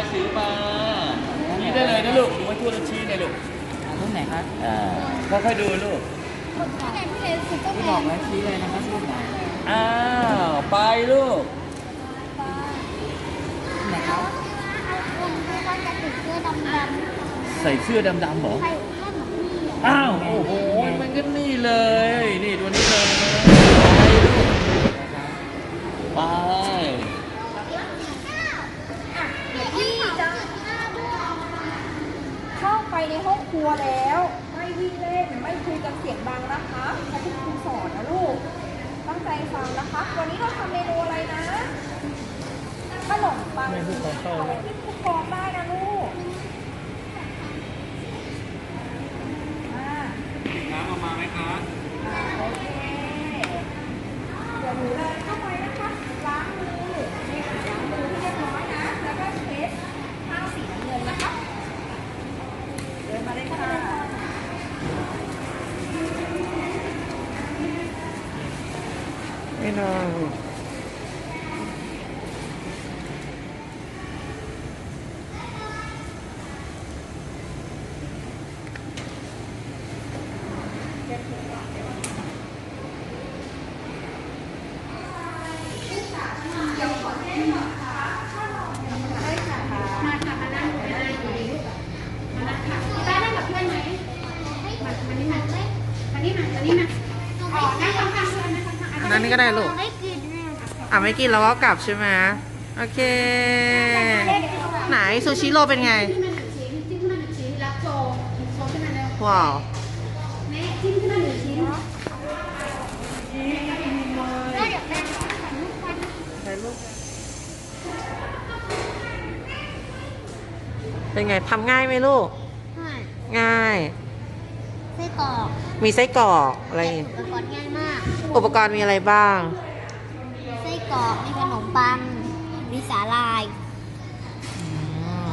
ายสีมาชี้ได้เลยนะลูกดูว่าทั่วแล้วชี้เลยลูกอ่ารุ่นไหนครับอ่าค่อยๆดูลูกที่บอกแล้วชี้เลยนะครับรุ่นไหนอ้าวไปลูกรุ่นไหนครับใส่เสื้อดำๆเหรออ้าวโอ้โหมันก็นี่เลยนี่ตัวนี้เลยไป พี่จะเข้าไป ในห้องครัวแล้ว ไม่วิ่งเล่นไม่คุยกันเสียงดังนะคะพราะคุณครูสอนนะลูก ตั้งใจฟังนะคะ วันนี้เราทำเมนูอะไรนะขนมปังเอาไปที่ผู้กองได้นะลูกน้ำออกมาไหมคะ โอเคเดี๋ยวหนูเดินเข้าไปนะคะ ล้างมือนี่ค่ะล้างมือให้เรียบร้อยนะ แล้วก็เช็ดผ้าสีน้ำเงินนะคะ เดินมาเลยค่ะ ไม่นอน มาค่ะมานั่งมานั่งอยู่ดีมานั่งค่ะป้านั่งกับเพื่อนไหมมามานี่มามานี่มามานี่มาอ๋อนั่งข้างๆเพื่อนนั่งข้างๆ อันนั้น ก็ได้ลูก ไม่กินแน่อะไม่กินแล้วก็กลับใช่ไหมโอเค ไหนซูชิโร่เป็นไงจิ้มขึ้นมาหนึ่งชิ้นจิ้มขึ้นมาหนึ่งชิ้นรับโชว์โชว์ขึ้นมาเร็วว้าวแม่จิ้มขึ้นมาหนึ่งชิ้นเป็นไงทำง่ายไหมลูก ง่ายไส้กรอกมีไส้กรอกอะไรอีกอุปกรณ์ง่ายมาก อุปกรณ์มีอะไรบ้าง ไส้กรอกมีขนมปัง มีสาลายอืม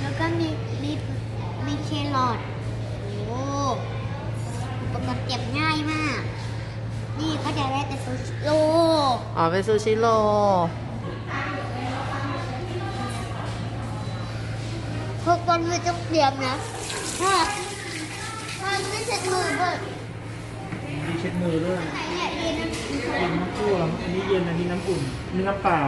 แล้วก็มีมีมีเครอทโอ้อุปกรณ์เก็บง่ายมาก นี่เขาจะได้แต่ซูชิโร่อ๋อเป็นซูชิโร่พวกคนไม่ต้องเตรียมนะถ้าถ้าไม่ เช็ดมือด้วยมีเช็ดมือด้วยไหนเนี่ยเย็นนะเย็นทั้งคู่เหรออันนี้เย็นอันนี้น้ำอุ่นอันนี้น้ำเปล่า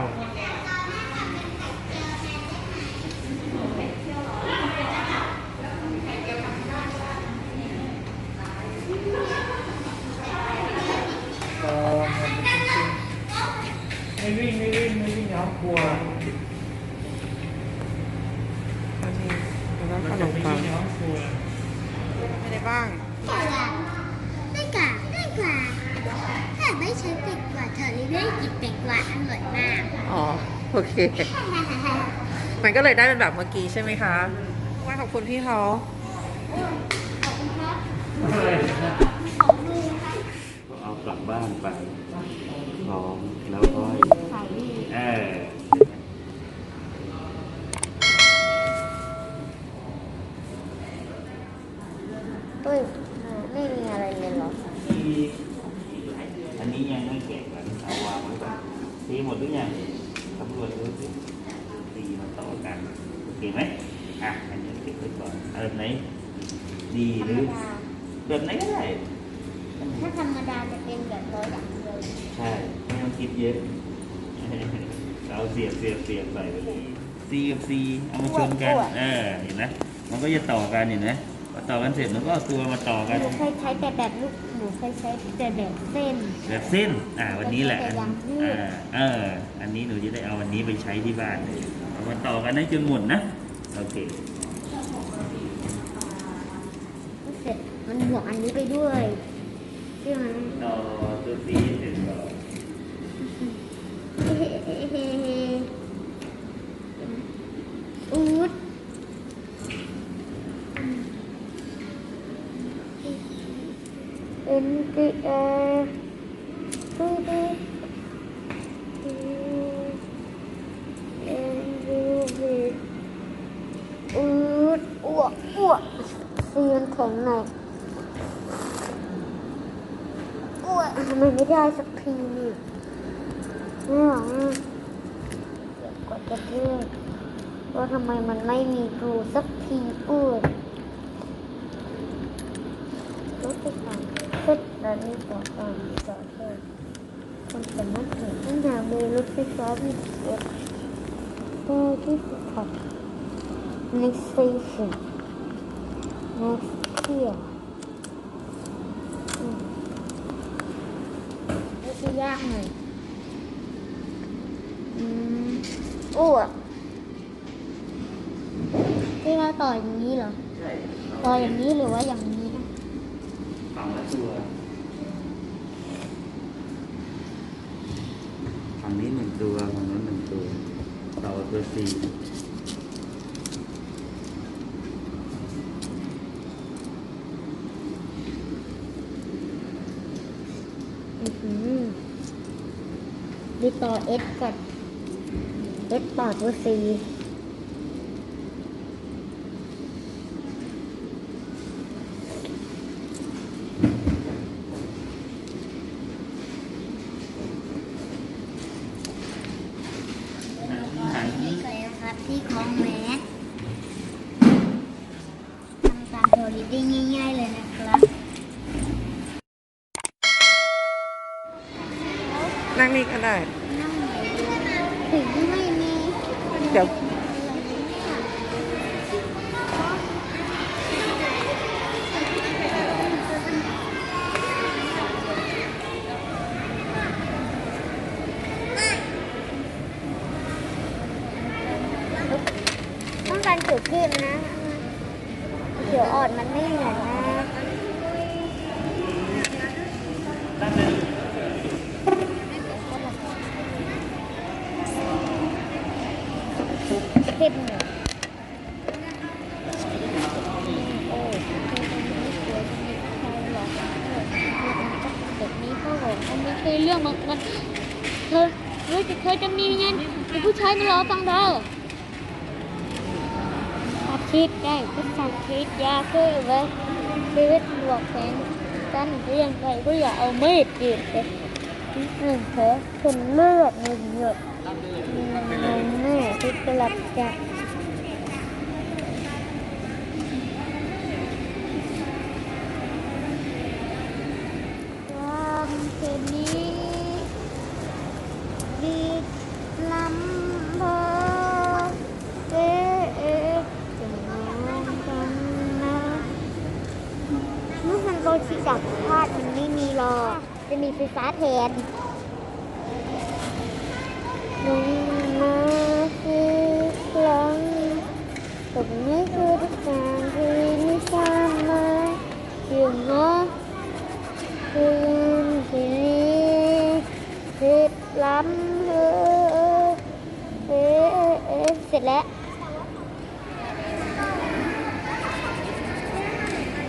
ก็มันเป็นจริงๆไม่วิ่งไม่วิ่งไม่วิ่งในห้องครัว โอเคแล้วก็ มัน ขน จะ ม ไม่ ปั วิ่ ง งในห้องครัว ไม่ได้บ้าง กว่าไม่กว่าไม่กว่าถ้า ไม่ใช้เป็ดกว่าเธอเลยไม่ได้กินเป็ดกว่าอร่อยมาก อ๋อ โอเค มันก็เลยได้เป็นแบบเมื่อกี้ใช่ไหมคะว่าขอบคุณพี่เขาเอากลับบ้านไปพร้อมแล้วก็เออ เฮ้ยไม่มีอะไรเลยเหรอ ที่อันนี้ยังไม่แกะกันเอาวางไว้ก่อนทีหมดหรือยังสำรวจดูสิตีมาต่อกัน โอเคไหมอะ อันนี้เก็บไว้ก่อนเอาแบบไหน ดีหรือ แบบไหนก็ได้ถ้าธรรมดาจะเป็นแบบตัวอย่างเดียวใช่ไม่ต้องคิดเยอะเราเสียบเสียบเสียบใส่ไปเลย C กับ C เอามาชนกันเออเห็นไหมมันก็จะต่อกันเห็นไหมพอต่อกันเสร็จมันก็เอาตัวมาต่อกันหนูเคยใช้แต่แบบลูกหนูเคยใช้แต่แบบเส้น แบบเส้นอ่าวันนี้แหละแต่ยังยืดอ่าเอออันนี้หนูจะได้เอาวันนี้ไปใช้ที่บ้านเลยเอามาต่อกันให้จนหมดนะโอเค เส ร็จมันบวกอันนี้ไปด้วยใช่ไหมต่อตัว C เสร็จก่อนเฮ้เฮ้เฮ้เฮ้อูดเอ็นทีเอดูดูเอ็นดูบีอูดอ้วกอ้วกเสียงแข็งหน่อยอ้วก ทำไมไม่ได้สักทีเนี่ยไม่หรอกกดกระเทือกว่าทำไมมันไม่มีรูสักทีอ้วนรถไฟฟ้าเสร็จแล้วนี่ต่อการต่อเชื่อคนสามารถเห็นปัญหามีรถไฟฟ้ามีเสียงก็ที่สุดครับ next station next here อืม นี่คือยากหน่อยอืมอ้วกที่เราต่ออย่างนี้เหรอ ใช่ต่ออย่างนี้หรือว่าอย่างนี้นะฝั่งละตัวฝั่งนี้หนึ่งตัวฝั่งนั้นหนึ่งตัวต่อตัวสี่ อือหือดี ต่อเอสก่อนเอสต่อตัวซี หางนี้ เคยครับที่คล้องแมสทำการโทรลิได้ง่ายๆเลยนะครับ นั่งนี่ก็ได้ นั่งไหนถึงไม่มี เดี๋ยว ต้องการเขียวเข้มนะ เขียวอ่อนมันไม่เหมือนนะ เข้มหน่อยโอ้แบบนี้พ่อผมก็ไม่เคยเรื่องมันมันเธอเฮ้ยเธอจะมีเงินเป็นผู้ชายมารอ ฟังเธออาทิตย์ได้พุทธาทิตย์ยาคือเว้ยชีวิตหลวกแฟนตั้นเรียงไปก็อย่าเอามีดกรีดเลยหนึ่งเถอะเป็นเลือดหนึ่งหยดหนึ่งแม่ที่กลับจาก ความเพลงนี้ดีลำเพอเอ๊ะเอ๊ะจะมองกันนะเมื่อมันโดนที่จากพาดมันไม่มีหรอกจะมีไฟ้าแทนลงมาคือครั้งตรงนี้คือทุกอย่างที่ไม่ทราบมาอยู่เนาะคืนที่นี้ผิดล้ำเออเออเออเสร็จแล้ว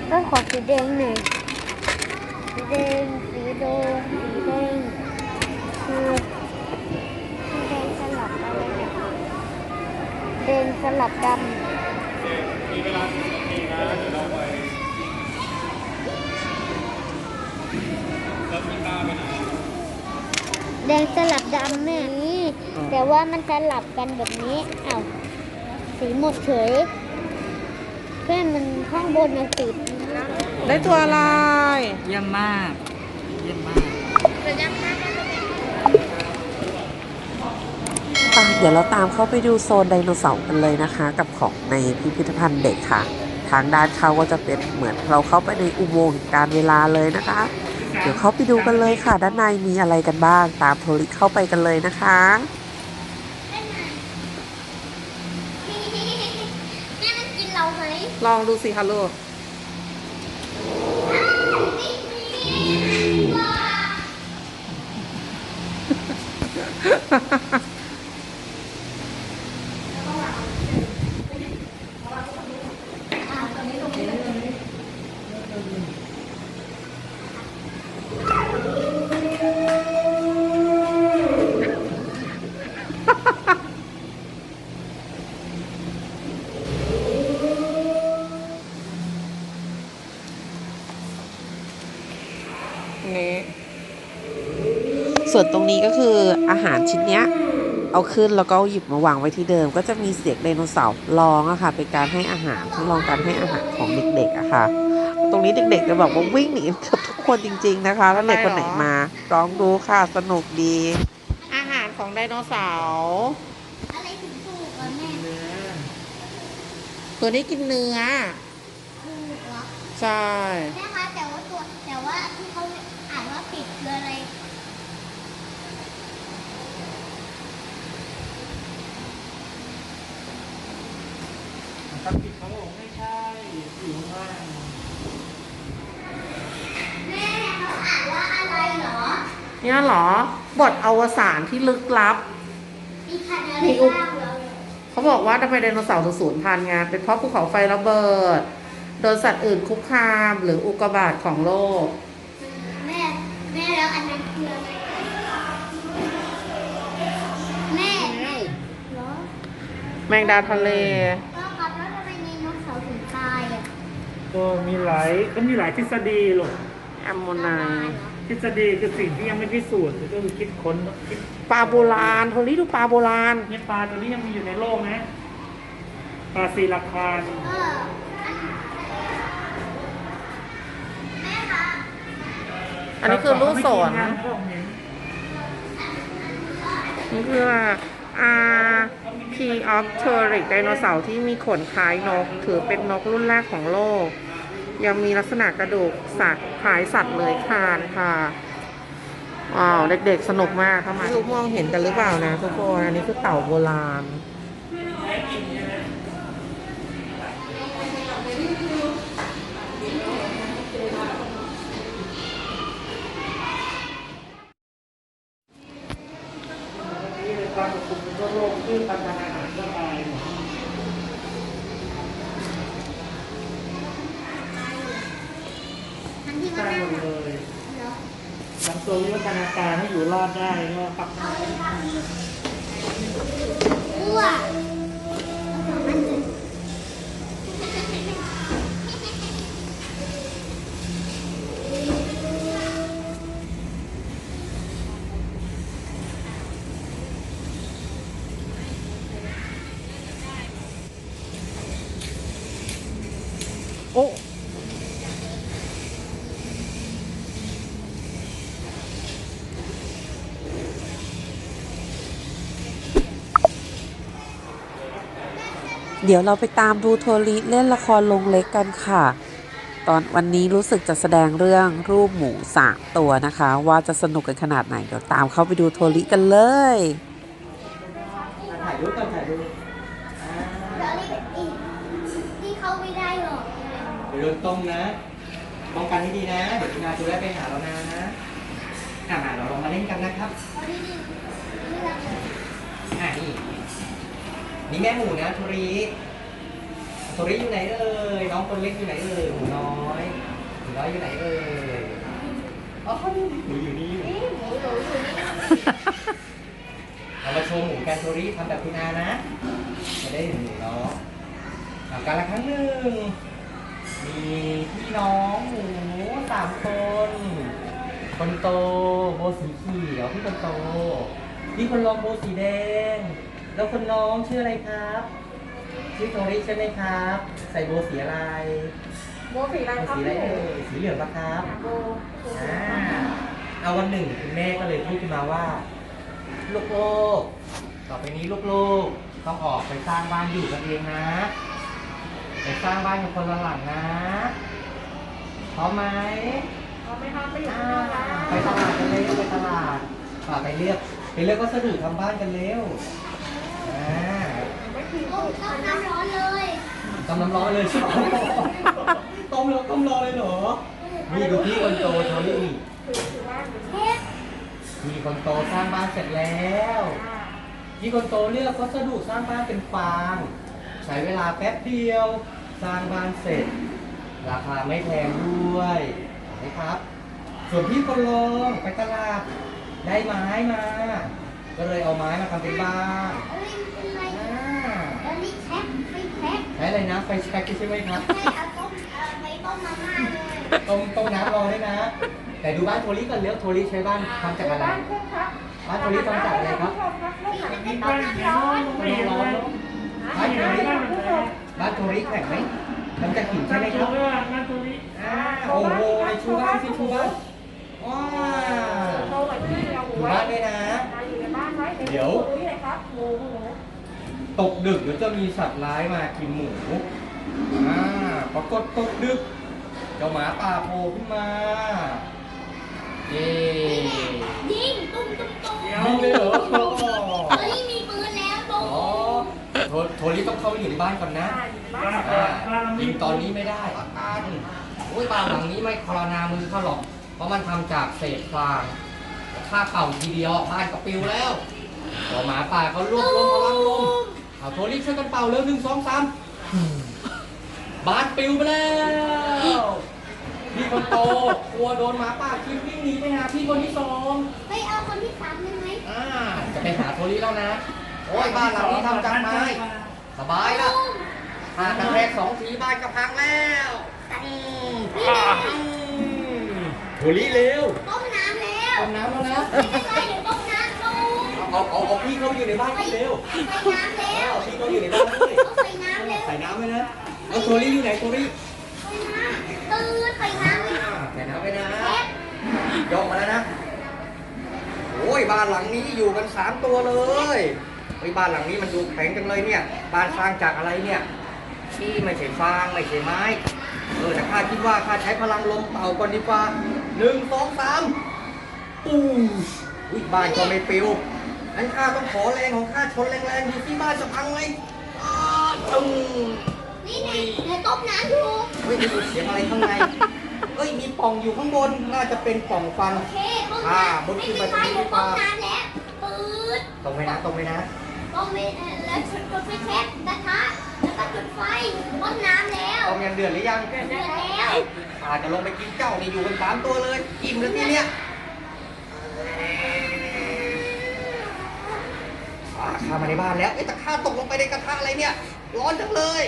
ก็ขอสีแดงหน่อยสีแดง สีแดงสีแดงคือสีแดงสลับอะไรเนี่ยแดงสลับดำแดงสลับดำแม่นี่แต่ว่ามันสลับกันแบบนี้อ้าวสีหมดเฉยแค่มันข้างบนนะสี ได้ตัวอะไร เยี่ยมมาก เยี่ยมมาก ไป เดี๋ยวเราตามเข้าไปดูโซนไดโนเสาร์กันเลยนะคะ กับของในพิพิธภัณฑ์เด็กค่ะ ทางด้านเข้าก็จะเป็นเหมือนเราเข้าไปในอุโมงค์แห่งการเวลาเลยนะคะ เดี๋ยวเข้าไปดูกันเลยค่ะ ด้านในมีอะไรกันบ้าง ตามโทริเข้าไปกันเลยนะคะแม่มันกินเราไหมลองดูสิคะลูก นี่ ส่วนตรงนี้ก็คืออาหารชิ้นเนี้ยเอาขึ้นแล้วก็หยิบมาวางไว้ที่เดิม ก็จะมีเสียงไดโนเสาร์ร้องอะค่ะ เป็นการให้อาหารทดลองการให้อาหารของเด็กๆอะค่ะ ตรงนี้เด็กๆจะบอกว่าวิ่งหนีเกือบทุกคนจริง ๆนะคะแล้วเด็กคนไหนมาลองดูค่ะสนุกดี อาหารของไดโนเสาร์อะไรถึงถูกอะแม่ตัวนี้กินเนื้อถูกเหรอใช่ แม่คะแต่ว่าตัวแต่ว่าที่เขาอ่านว่าปิดคืออะไร ตัดปิด เขาบอกไม่ใช่อยู่ข้างล่างแม่เขาอ่านว่าอะไรเหรอ เนี่ยเหรอ บทอวสานที่ลึกลับ มีคันอะไรมีอุปบ้างเหรอเขาบอกว่าทำไมไดโนเสาร์ถึงสูญพันธุ์ไงเป็นเพราะภูเขาไฟระเบิด โดนสัตว์อื่นคุกคาม หรืออุกกาบาตของโลก แม่ แม่แล้วอันนั้นคืออะไรแม่เหรอ แมงดาทะเลก็ค ก็มีหลายก็มีหลายทฤษฎีหรอกแอมโมไนน์ทฤษฎีคือสิ่งที่ยังไม่พิสูจน์ก็คือคิดค้นคิดปลาโบราณโทนี่ดูปลาโบราณ เนี่ยปลาตัวนี้ยังมีอยู่ในโลกนะปลาซีราคานเอออันแม่คะอันนี้คือลูกศร เขาไม่กินนะเขาบอกเห็นนี่คืออา พีออฟเทอริกไดโนเสาร์ที่มีขนคล้ายนก ถือเป็นนกรุ่นแรกของโลก ยังมีลักษณะกระดูกสัตว์คล้ายสัตว์เลื้อยคลานค่ะว้าวเด็กๆสนุกมากเข้ามาดูมองเห็นกันหรือเปล่านะทุกคนอันนี้คือเต่าโบราณ เดี๋ยวเราไปตามดูโทริเล่นละครลงเล็กกันค่ะ ตอนวันนี้รู้สึกจะแสดงเรื่องรูปหมูสามตัวนะคะ ว่าจะสนุกกันขนาดไหน เดี๋ยวตามเข้าไปดูโทริกันเลยถ่ายรูปก่อนถ่ายรูปแล้วนี่อีกที่เขาไม่ได้หรอกเดี๋ยวโดนต้มนะป้องกันให้ดีนะ เดี๋ยวคุณอาจะได้ไปหาเรานะอ่าเราลองมาเล่นกันนะครับเอาดีดีนี่ละอ่า นี่นี่แม่หมูนะทุรีทุรีอยู่ไหนเอ่ยน้องคนเล็กอยู่ไหนเอ่ยหมูน้อยหมูน้อยอยู่ไหนเอ่ยอ๋อหมูอยู่นี่นี่หมูหนูอยู่นี่เรามาโชว์หมูกันทุรีทำแบบคุณอานะจะได้เห็นหมูเนาะทำการละครั้งหนึ่งมีพี่น้องหมูสามคน คนโตโบสีเขียวพี่คนโตพี่คนรองโบสีแดง แล้วคนน้องชื่ออะไรครับ ชื่อโทริใช่ไหมครับ ใส่โบสีอะไรโบสีอะไรโบครับสีอะไรพี่เอ่ยสีเหลืองปะครับโบอ่าเอาวันหนึ่งคุณแม่ก็เลยพูดขึ้นมาว่า ลูกโลกต่อไปนี้ลูกโลกต้องออกไปสร้างบ้านอยู่กันเองนะ ไปสร้างบ้านกันคนละหลังนะพร้อมไหมเอาไหมคะไปอยู่อ่าข้างนอกนะไปตลาดกันเร็วไปตลาดป่าไปเลือกไปเลือกวัสดุทำบ้านกันเร็วอ่าไม่คือ ต้มต้มน้ำร้อนเลยต้มน้ำร้อนเลยใช่ไหมต้มแล้วต้มรอเลยเหรอ นี่ดูพี่คนโตโทนี่เทปพี่คนโตสร้างบ้านเสร็จแล้วพี่คนโตเลือกวัสดุสร้างบ้านเป็นฟางใช้เวลาแป๊บเดียว สร้างบ้านเสร็จ ราคาไม่แพงด้วยเห็นไหมครับ ส่วนพี่คนรองไปตลาดได้ไม้มา ก็เลยเอาไม้มาทำเป็นบ้าน ช้อะไรนะไฟแช็กใช่ไหมครับใช่เอาต้มเอาไปต้มมาม่าเลยต้มต้มน้ำรอด้วยนะ แต่ดูบ้านโทรี่ก่อนเลือกโทรี่ใช้บ้านทำจากอะไร บ้านเครื่องพักอบ้านตัวนี้ทำจากอะไรครับมีบ้านเดียวไม่ไม่เห็นร้อเลนยบ้านตัวนี้บ้านมันแรงบ้านตัวนี้แข็งไหมทำจากหินใช่ไหมคชูรับไม่ว่าบ้านตัวนี้อ่าโอ้โหในชูบ้านสิชูบ้านว้าโตไว้ที่เราชูไว้บ้านด้วยนะอยู่ในบ้านไว้เดี๋ยว ตกดึกเดี๋ยวจะมีสัตว์ร้ายมากินหมูอ่าปรากฏตกดึก เจ้าหมาป่าโผล่ขึ้นมาเย้ยิงตุ้มตุ้มตุ้มยิงเลยเหรอเฮ้ยมีปืนแล้วตุ้อ๋อมโทโทรลิต้องเข้าไปอยู่ในบ้านก่อนนะบ้านอ่าบ้านยิงตอนนี้ไม่ได้อาการโอ้ยบ้านหลังนี้ไม่คลอนามือเขาหรอก เพราะมันทำจากเศษฟางถ้าเป่าทีเดียวบ้านก็ปิวแล้วเจ้าหมาป่าเขารวบรวมพลังลม เอาโทรลิช่วยกันเป่าเร็วหนึ่งสองสามบ้านปิวไปแล้วพี่คนโตกลัวโดนหมาป่ากินวิ่งหนีไปหาพี่คนที่สองไปเอาคนที่สามได้ไหมอ่าจะไปหาโทรลิแล้วนะโอ้ยบ้านหลังนี้ทำจากไม้สบายละหากระแทกสองทีบ้านก็พังแล้วอืมอืมโทรลิเร็วต้มน้ำแล้วต้มน้ำแล้วนะไม่ เป็นไรเดี๋ยวต้มน้ำตุ้มเอาเอาเอาพี่เขาอยู่ในบ้านพี่เร็วใส่น้ำแล้ว เอาพี่เขาอยู่ในบ้านด้วยต้องใส่น้ำแล้วใส่น้ำไว้นะเอาโทรลิอยู่ไหนโทรลิใส่น้ำตื่นใส่น้ำเลยอ่าใส่น้ำไว้นะยกมาแล้วนะโอ้ยบ้านหลังนี้อยู่กันสามตัวเลยไอ้ยบ้านหลังนี้มันดูแข็งจังเลยเนี่ย บ้านสร้างจากอะไรเนี่ยที่ไม่ใช่ฟางไม่ใช่ไม้เออแต่ข้าคิดว่าข้าใช้พลังลมเป่าก่อนดีกว่าหนึ่งสองสามปูอุ้ยบ้านก็ไม่ปิว งั้นข้าต้องขอแรงของข้าชนแรงๆดูสิบ้านจะพังไหมอ้าวตึ้งนี่ไงเดี๋ยวต้มน้ำอยู่เฮ้ยมีเสียงอะไรข้างในเฮ้ยมีปล่องอยู่ข้างบนน่าจะเป็นปล่องฟัน โอเคต้มอ่าน้ำบนไม่ขึ้นเป็มานไรตรงนี้เดี๋ยวดีกต้ว่ามน้ำแล้วปืดตรงไปนะตรงไปนะ ต้มไปแล้วจุดจุดไฟแช็กกระทะแล้วก็จุดไฟต้มน้ำแล้วต้มยังเดือดหรือยังเดือดแล้วอาจจะลงไปกินเจ้านี่อยู่กันสามตัวเลย อิ่มแล้วทีเนี้ย อ่าข้ามาในบ้านแล้วเอ๊ะแต่ข้าตกลงไปในกระทะอะไรเนี่ย ร้อนจังเลย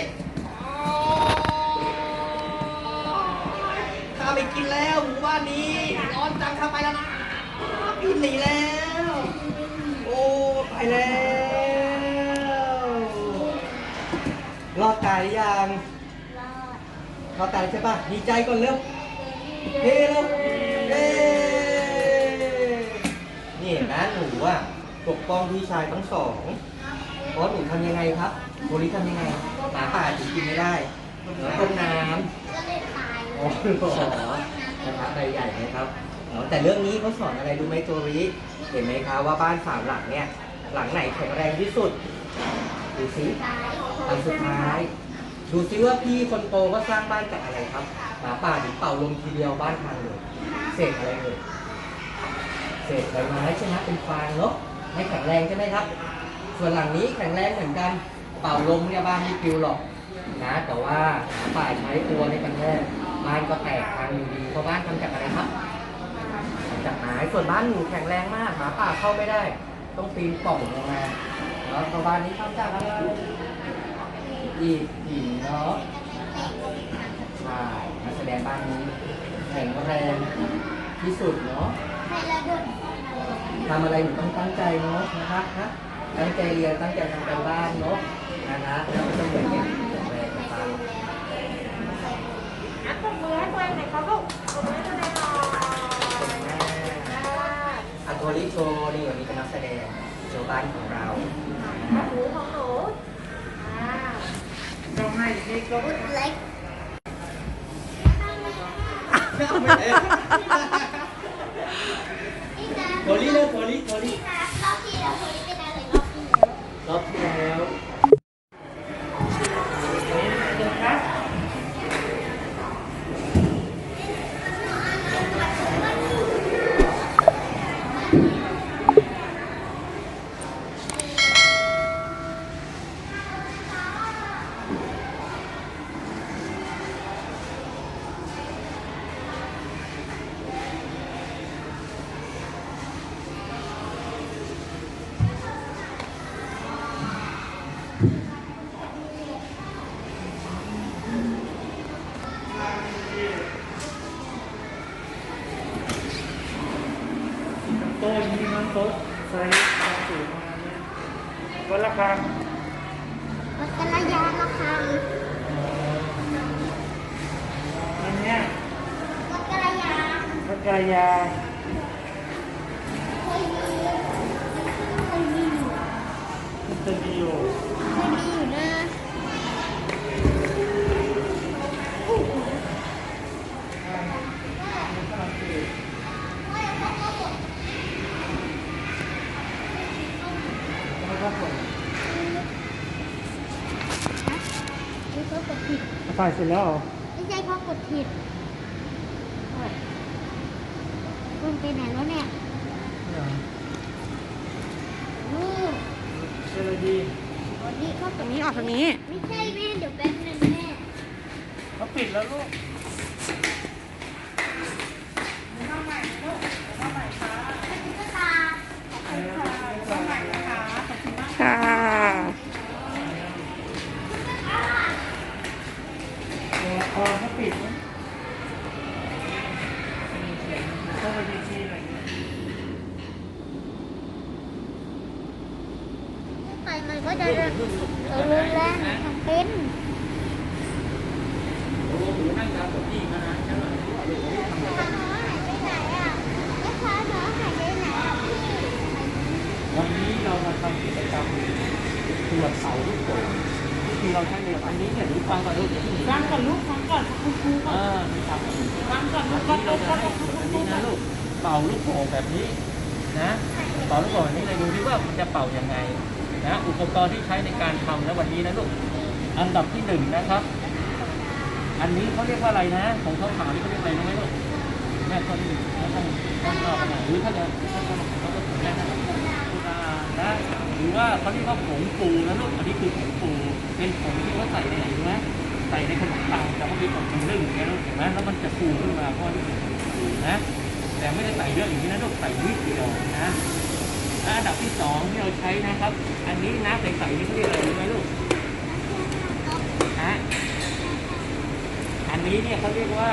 ข้าไม่กินแล้วหมู่บ้านนี้ ร้อนจังข้าไปแล้วนะบินหนีแล้ว โอ้ไปแล้วรอดตายหรือยังรอดตายใช่ปะดีใจก่อนเร็วเฮ้เร็วเฮ้นี่เห็นไหมหนูอะ ปกป้องพี่ชายทั้งสองเพราะหนูทำยังไงครับโบลิทำยังไง หมาป่าถึงกินไม่ได้หนูต้มน้ำก็เลยตายอ๋อเหรอกระทะใบใหญ่ไหมครับอ๋อแต่เรื่องนี้เขาสอนอะไรรู้ไหมโจริเห็นไหมคะว่าบ้านสามหลังเนี่ย หลังไหนแข็งแรงที่สุด ดูสิหลังสุดท้ายดูสิว่าพี่คนโตก็สร้างบ้านจากอะไรครับ หมาป่าถึงเป่าลมทีเดียวบ้านพังเลยเศษอะไรเลยเศษใบไม้ใช่ไหมเป็นฟางเนาะ ไม่แข็งแรงใช่ไหมครับ ส่วนหลังนี้แข็งแรงเหมือนกัน เป่าลมเนี่ยบ้านไม่ปิวหรอกนะแต่ว่าหมาป่าใช้ตัวในกันแทกบ้านก็แตกพังอยู่ดีเพราะบ้านทำจากอะไรครับจากไม้ส่วนบ้านหนูแข็งแรงมากหมาป่าเข้าไม่ได้ ต้องปีนป่องลงมาแล้วก็บ้านนี้ทำจากอะไรอิฐหินเนาะใช่นักแสดงบ้านนี้แข็งแรงที่สุดเนาะ ทำอะไรหนูต้องตั้งใจเนาะนะครับนะตั้งใจเรียนตั้งใจทำการบ้านเนาะนะนะแล้วก็จะเหมือนกันแข็งแรงนะครับอะปรบมือให้ตัวเองหน่อยครับลูกปรบมือให้ตัวเองหน่อยอ่าอัตโทริโชนี่วันนี้เป็นนักแสดงโชว์บ้านของเราหนูของหนูอ่าต้องให้เด็กก็เล็กนี่นะ โทริเลยโทริโทรินี่นะรอบที่แล้วคนนี้เป็นอะไรรอบที่แล้วรอบที่ พักกายาเคยมีเคยมีอยู่มันจะมีอยู่เคยมีอยู่นะนี่เขากดผิดถ่ายเสร็จแล้วเหรอ ไม่ใช่เขากดผิดโอ้ยมันไปไหนแล้วเนี่ยลูก เจอดี วันนี้เขาก ตร ด งนี้ออกทางนี้ ไม่ใช่แม่เดี๋ยวแป๊บนึงแม่ เขาปิดแล้วลูก ตุ๊กตา ค่ะ ตัวละครเขาปิดนะเข้าไปดีทีหน่อย ไปมันก็จะเออรุนแรงทำเป็น โอ้โหนั่งยาวกว่าพี่มานะใช่ไหม ขาหนูหายไปไหนอะแล้วขาหนูหายไปไหนอะพี่ วันนี้เรามาทำกิจกรรมตรวจเสาลูกโป่งที่เราใช้ในอันนี้เนี่ยดูฟังก่อนลูกฟังก่อนลูกฟังก่อนคุณครูก่อนเออมีฟังก่อนฟังก่อนลูกเราจะให้ฝึกอันนี้นะลูกเป่าลูกโป่งแบบนี้นะเป่าลูกโป่งแบบนี้เลยดูดิว่ามันจะ เป่ายังไงนะอุปกรณ์ที่ใช้ในการทำนะวันนี้นะลูกอันดับที่หนึ่งนะครับ อันนี้เขาเรียกว่าอะไรนะ ของเขาถามนี่เขาเรียกอะไรรู้ไหมลูกแม่คนหนึ่งแล้วต้องต้องตอบหน่อหรือถ้าจะถ้าจะเขาก็ถึงแม่นะกุลานะหรือว่าเขาเรียกว่าผงฟูนะลูกอันนี้คือผงฟูเป็นผงที่เขาใส่ในไหนรู้ไหมใส่ในขนมปังแต่ว่ามีผงนึ่งอย่างเงี้ยลูกเห็นไหมแล้วมันจะฟูขึ้นมาเพราะนี่นะแต่ไม่ได้ใส่เยอะอย่างนี้นะลูกใส่นิดเดียวนะ และอันดับที่สองที่เราใช้นะครับ อันนี้น้ำใสๆนี่เขาเรียกอะไรรู้ไหมลูกฮะอันนี้เนี่ยเขาเรียกว่า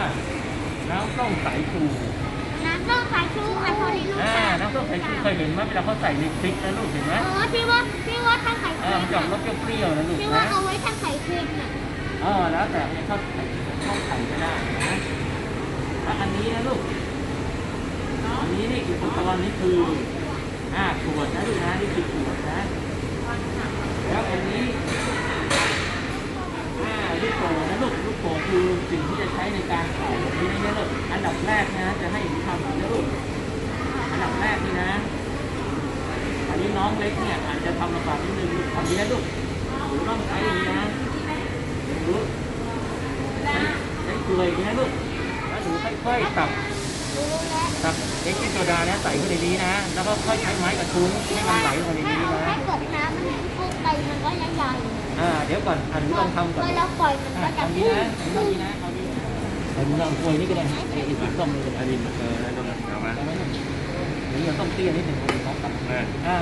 น้ำส้มสายชูน้ำต้องใส่ชูอันพอดีลูกอ่าน้ำส้มสายชูเคยเห็นไหมเวลาเขาใส่ในพริกนะลูกเห็นไหมเออพี่ว่าพี่ว่าถ้าใส่เอคอรีมันมจะออกรสเปรี้ยวๆนะลูกพี่ว่านะ เอาไว้ถ้าใส่ครีมน่ะเออแล้วแต่เนี่ยชอบใส่ชอบใส่ก็ได้นะแล้วอันนี้นะลูกอันนี้นี่อุปกรณ์นี่คือ อ่าขวดนะลูกนะนี่คือขวดนะ แล้วอันนี้อ่าลูกโป่งนะลูกลูกโป่งคือสิ่งที่จะใช้ในการเป่าแบบนี้นะลูกอันดับแรกนะ จะให้หนูทำนะลูกอันดับแรกนี่นะ อันนี้น้องเล็กเนี่ยอาจจะทำลำบากนิดนึงทำนี้นะลูกหนูต้องใช้อย่างนี้นะหนูใช้ใช้เกลืออย่างนี้นะลูกแล้วหนูค่อยๆตับ กรู้แล้วตักเอ็กซ์โซดาเนี่ยใส่เข้าในนี้นะ แล้วก็ค่อยใช้ไม้กระทุ้งให้มันไหลลงไปในถ้านี้เอานะแค่กดน้ำมันพุ่งไปมันก็ยังใหญ่อ่าเดี๋ยวก่อนอันนี้ลองทำก่อนเมื่อเราปล่อยมันอะก็จะเอานี้พุ่งนะเอานี้นะเอานี้นะเอานี้เอากล้วยนี่ก็ได้ไอ้สีส้มนี่ก็ได้อันนี้เออได้ตรงนั้นเอามาเอาไหมหรือเราต้องเตี้ยนิดหนึ่งเราต้องตัดเอออ่า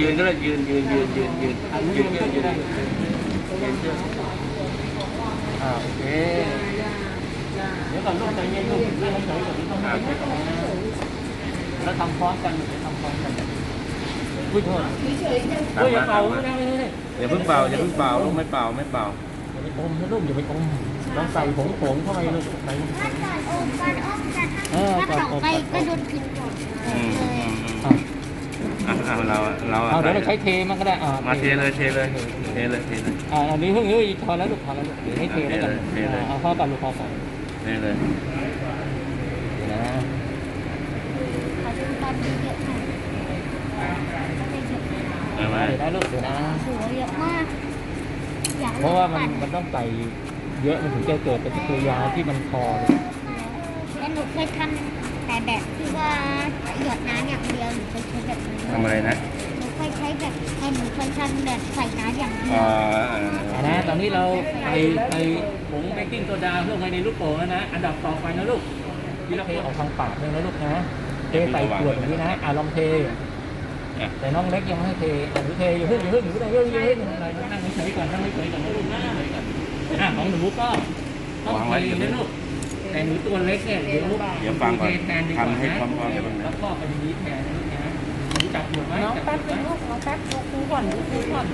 ยืนก็ได้ยืนยืนยืนยืนยืนอันนี้ยืนมันยืก็นยืจะนได้อ่าโอเค เดี๋ยวก่อนลูกใจเย็นลูกเรื่องเฉยๆก่อนที่ต้องแล้วทำพร้อมกันเดี๋ยวทำพร้อมกันอุ้ยโทษเฮ้ยอย่าเป่าไม่ได้ไม่ได้อย่าเพิ่งเป่าอย่าเพิ่งเป่าลูกไม่เป่าไม่เป่าอย่าไปอมนะลูกอย่าไปอมลองใส่ผงผงเข้าไปลูกใส่ถ้าก่อนอมกันอมกันเออถ้าก่อนต่อไปก็โดนกินก่อนอืมเลอืยมอืมอะอะเอาเราเราเอาเดี๋ยวเราใช้เทมันก็ได้อ่ามาเทเลยเทเลยเทเลยเทเลยอ่าอันนี้เพิ่งเฮ้ยพอแล้วลูกพอแล้วลูกเดี๋ยวให้เทแล้วกันเทเลยอ่าเอาพอก่อลูกพอก่อ นเทเลยเดี๋ยวนะปัจจุบันมีเยอะมากเอาไหมเดี๋ยวนะลูกเดี๋ยวนะสวยเยอะมากอยากเพราะว่ามันปั่มันต้องใส่เยอะมันถึงจะเกิดปฏิกิริยาที่มันพอเลยแล้วหนูเคยทำแต่แบบที่ว่าหยดน้ำอย่างเดียวหนูเคยใช้แบบนั้นทำอะไรนะหนู เคยใช้แบบแต่หนูเคยทำแบบใส่น้ำอย่างเดียอ๋วอเอานะตอนนี้เราใส่ใส่ผงเบกกิ้งโซดาเพื่อไปในลูกโป่งแล้วนะ อันดับต่อไปนะลูกที่เราเทออกทางปากเลยนะลูกนะเทใส่ขวดอย่างนี้นะอะลองเทแต่น้องเล็กยังไม่ให้เทอะหนูเทอย่าเพิ่งอย่าเพิ่งหนูได้เยอะเยอะอะไรนั่งเฉยๆก่อนนั่งเฉยๆก่อนนะลูกนั่งเฉยๆก่อนอะของหนูก็ต้องเทนะลูกแต่หนูตัวเล็กเนี่ยเดี๋ยวเดี๋ยวฟังก่อนเทแทนดีกว่าทำให้นะพร้อมๆกันแล้วก็ไปนี้แทน นะลูกนะหนูจับหมดไหมน้องจับแป๊บหมนึดงไหมลูกน้องแป๊บดูครูก่อนดูครูก่อน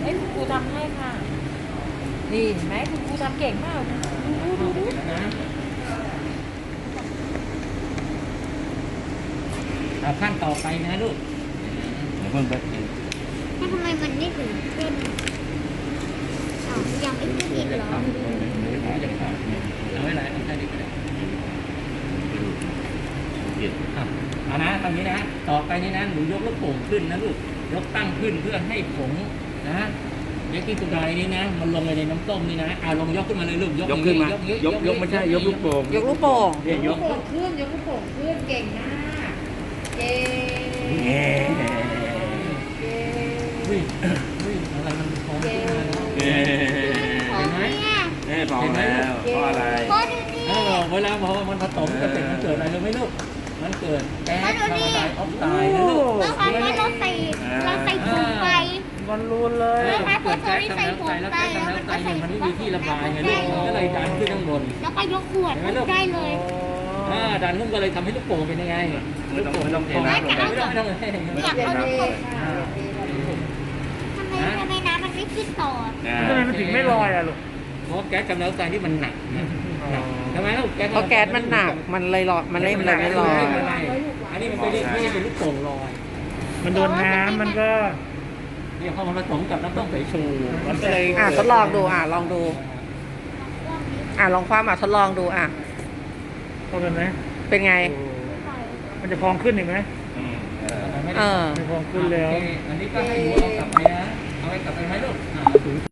เอ้ยคุณครูทำให้ค่ะนี่เห็นไหมคุณครูทำเก่งมากดูดูดูดูนะเอาขั้นต่อไปนะลูกเดี๋ยวเพิ่งแป๊บนึงแล้วทำไมมันไม่ถึงเส้นอ้าวยังไม่ขึ้นอีกเหรอเอาไว้ไหนเอาแค่นี้ก็ได้เดี๋ยว อะเอานะตรงนี้นะต่อไปนี้นะหนูยกลูกโป่งขึ้นนะลูกยกตั้งขึ้นเพื่อให้ผงนะยกที่ตัวใดนี้นะ มันลงไปในน้ำต้มนี่นะอ่าลองยกขึ้นมาเลยลูกยกยกขึ้นมาอย่างยกยกไม่ใช่ยกลูกโป่งยกลูกโป่งเนี่ยยยกกโป่งขึ้นยกลูกโป่งขึ้นเก่งมากเก่งเย้เก่งอุ้ยอุ้ยอะไรมันพองขึ้นมาเนอะเย้โอ้ยเนี่ยเอ้ยพอแล้วเพราะอะไรพ่อดูดิเออเวลาพอมันผสมกันเสร็จมันเกิดอะไรรู้ไหมลูก มันเกิดแก๊สคาร์บอนไดออกไซด์นะลูกแล้วคันว่าเราใส่เราใส่ถุงไป บอลลูนเลยเออมันเกิดแก๊สคาร์บอนไดออกไซด์แล้วแก๊สคาร์บอนไดออกไซด์เนี่ยมันไม่มีที่ระบายไงลูกมันก็เลยดันขึ้นข้างบนแล้วก็ยกขวดได้เลยอ่าดันขึ้นก็เลยทำให้ลูกโป่งเป็นยังไงไม่ต้องไม่ต้องเทน้ำลงไปไม่ต้องไม่ต้องให้อยากเอาเก่ลูงกโป่งค่ะทำไมทำไมน้ำมันไม่ขึ้นต่ออ่าทำไมมันถึงไม่ลอยอะลูกเพราะแก๊สคาร์บอนไดออกไซด์ที่มันหนักนะหนัก ทำไมลูกแก๊สเพราะแก๊สมันหนักมันเลยลอยมันเลยมันเลยไม่ลอยอันนี้มันไปเรียกนี่เป็นลูกโป่งลอยมันโดนน้ำมันก็เนี่ยพอมันผสมกับน้ำต้มสายชูมันก็เลยอะทดลองดูอะลองดู อะลองความอะทดลองดูอะเข้ากันไหมเป็นไง มันจะพองขึ้นอีกไหมอืมเออเออไม่พองขึ้นแล้วโอเคอันนี้ก็ให้หนูเอากลับไปนะเอาไปกลับไปไหมลูกอ่า